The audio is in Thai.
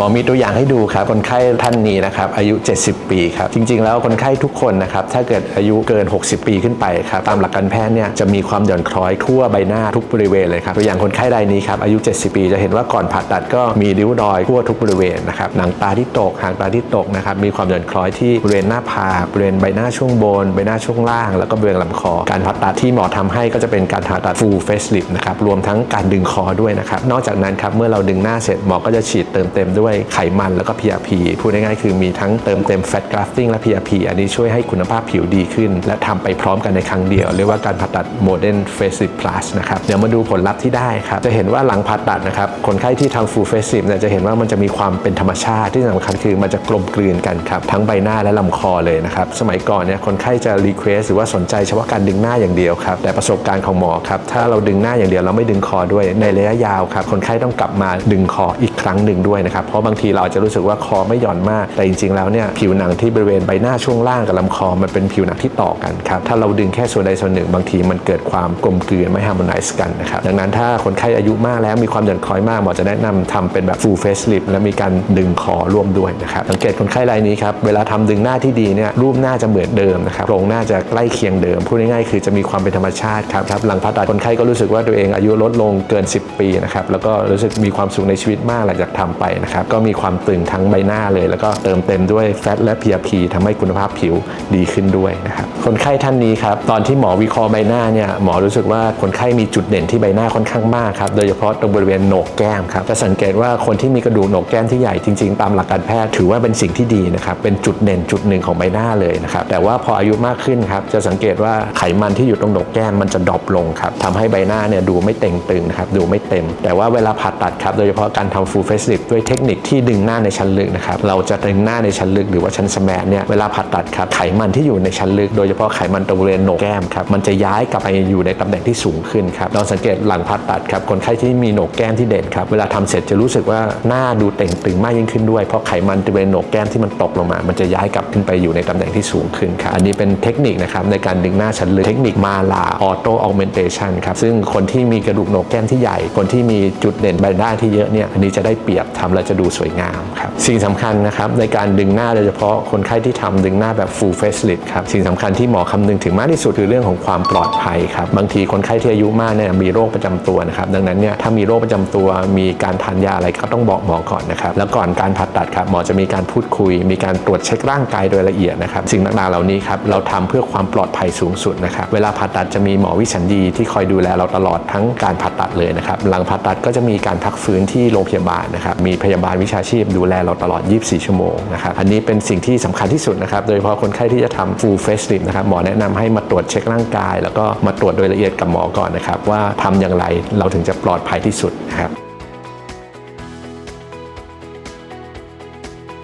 มอมีตัวอย่างให้ดูครับคนไข้ท่านนี้นะครับอายุ 70 ปีครับจริง ๆ แล้วคนไข้ทุกคนนะครับถ้าเกิดอายุเกิน 60 ปีขึ้นไปครับตามหลักการแพทย์เนี่ยจะมีความหย่อนคล้อยทั่วใบหน้าทุกบริเวณเลยครับตัวอย่างคนไข้รายนี้ครับอายุ 70 ปีจะเห็นว่าก่อนผ่าตัดก็มีริ้วรอยทั่วทุกบริเวณนะครับหนังตาที่ตกหางตาที่ตกนะครับมีความหย่อนคล้อยที่บริเวณหน้าผากบริเวณใบหน้าช่วงบนใบหน้าช่วงล่าง แล้วก็บริเวณลำคอ การผ่าตัดที่หมอทำให้ก็จะเป็นการผ่าตัด full face lift นะครับรวมทั้งการดึงคอด้วยนะครับนอกจากนั้นครับเมื่อเราดึงหน้าเสร็จหมอก็จะฉีดเติมเต็มด้วยไขมันแล้วก็ PRP พูดง่ายๆคือมีทั้งเติมเต็ม fat grafting และ PRP อันนี้ช่วยให้คุณภาพผิวดีขึ้น และทำไปพร้อมกันในครั้งเดียว เรียกว่าการผ่าตัด modern face lift plus นะครับ เดี๋ยวมาดูผลลัพธ์ที่ได้ครับ จะเห็นว่าหลังผ่าตัดนะครับ คนไข้ที่ทำ full face lift เนี่ยจะเห็นว่ามันจะมีความเป็นธรรมชาติที่สำคัญคือมันจะกลมกลืนกันครับทั้งใบหน้าและลำคอเลยนะครับ สมัยก่อนเนี่ยคนไข้จะ request หรือว่าสนใจเฉพาะการดึงหน้าอย่างเดียวครับแต่ประสบการณ์ของหมอครับถ้าเราดึงหน้าอย่างเดียวเราไม่ดึงคอด้วยในระยะยาวครับคนไข้ต้องกลับมาดึงคออีกครั้งหนึ่งด้วยนะครับเพราะบางทีเราอาจจะรู้สึกว่าคอไม่หย่อนมาก แต่จริงๆแล้วเนี่ยผิวหนังที่บริเวณใบหน้าช่วงล่างกับลำคอมันเป็นผิวหนังที่ต่อกันครับถ้าเราดึงแค่ส่วนใดส่วนหนึ่ง บางทีมันเกิดความกลมกลืนไม่ฮาร์โมไนซ์กันนะครับดังนั้นถ้าคนไข้อายุมากแล้วมีความหย่อนคล้อยมากหมอจะแนะนำทำเป็นแบบ full face lift และมีการดึงคอร่วมด้วยนะครับสังเกตคนไข้รายนี้ครับเวลาทำดึงหน้าที่ดีเนี่ยรูปหน้าจะเหมือนเดิมนะครับโครงหน้าจะใกล้เคียงเดิมพูดง่ายๆคือจะมีความเป็นธรรมชาติครับครับหลังผ่าตัดคนไข้ก็รู้สึกว่าตัวเองอายุลดลงเกิน 10 ปีนะครับแล้วก็รู้สึกมีความสุขในชีวิตมากหลังจากทำไปนะครับก็มีความตึงทั้งใบหน้าเลย แล้วก็เติมเต็มด้วยแฟตและ PRP ทำให้คุณภาพผิวดีขึ้นด้วยนะครับคนไข้ท่านนี้ครับตอนที่หมอวิเคราะห์ใบหน้าเนี่ยหมอรู้สึกว่าคนไข้มีจุดเด่นที่ใบหน้าค่อนข้างมากครับโดยเฉพาะตรงบริเวณโหนกแก้มครับจะสังเกตว่าคนที่มีกระดูกโหนกแก้มที่ใหญ่จริงๆ ตามหลักการแพทย์ถือว่าเป็นสิ่งที่ดีนะครับเป็นจุดเด่นจุดหนึ่งของใบหน้าเลยนะครับแต่ว่าพออายุมากขึ้นครับจะสังเกตว่าไขมันที่อยู่ตรงโหนกแก้มมันจะดรอปลงครับทำให้ใบหน้าเนี่ยดูไม่เต่งตึงนะครับดูไม่เต็ม แต่ว่าเวลาผ่าตัดครับโดยเฉพาะการทำ full face lift ด้วยเทคนิคที่ดึงหน้าในชั้นลึกนะครับ เราจะดึงหน้าในชั้นลึกหรือว่าชั้นสแมนเนี่ย เวลาผ่าตัดครับ ไขมันที่อยู่ในชั้นลึก โดยเฉพาะไขมันตรงบริเวณโหนกแก้มครับ มันจะย้ายกลับไปอยู่ในตำแหน่งที่สูงขึ้นครับ เราสังเกตหลังผ่าตัดครับ คนไข้ที่มีโหนกแก้มที่เด่นครับ เวลาทำเสร็จจะรู้สึกว่าหน้าดูเต่งตึงมากยิ่งขึ้นด้วย เพราะไขมันบริเวณโหนกแก้มที่มันตกลงมา มันจะย้ายกลับขึ้นไปอยู่ในตำแหน่งที่สูงขึ้นครับ อันนี้เป็นเทคนิคนะครับในการดึงหน้าชั้นลึก เทคนิคมาลาออโตออเมนเทชันครับ ซึ่งคนที่มีกระดูกโหนกแก้มที่ใหญ่ คนที่มีจุดเด่นใบหน้าที่เยอะเนี่ย อันนี้จะได้เปรียบทำแล้วจะดูสวยงามครับสิ่งสำคัญนะครับในการดึงหน้าโดยเฉพาะคนไข้ที่ทำดึงหน้าแบบ full face lift ครับสิ่งสำคัญที่หมอคำนึงถึงมากที่สุดคือเรื่องของความปลอดภัยครับบางทีคนไข้ที่อายุมากเนี่ยมีโรคประจำตัวนะครับดังนั้นเนี่ยถ้ามีโรคประจำตัวมีการทานยาอะไรก็ต้องบอกหมอก่อนนะครับแล้วก่อนการผ่าตัดครับหมอจะมีการพูดคุย มีการตรวจเช็คร่างกายโดยละเอียดนะครับสิ่งต่างๆเหล่านี้ครับเราทำเพื่อความปลอดภัยสูงสุดนะครับเวลาผ่าตัดจะมีหมอวิสัญญีที่คอยดูแลเราตลอดทั้งการผ่าตัดเลยนะครับหลังผ่าตัดก็จะมีการพักฟื้นที่โรงพยาบาลนะครับมีพยาบาลวิชาชีพ ดูแลเราตลอด 24 ชั่วโมงนะครับอันนี้เป็นสิ่งที่สำคัญที่สุดนะครับโดยเฉพาะคนไข้ที่จะทำ full face lift นะครับหมอแนะนำให้มาตรวจเช็คร่างกาย แล้วก็มาตรวจโดยละเอียดกับหมอก่อนนะครับว่าทำอย่างไรเราถึงจะปลอดภัยที่สุดนะครับ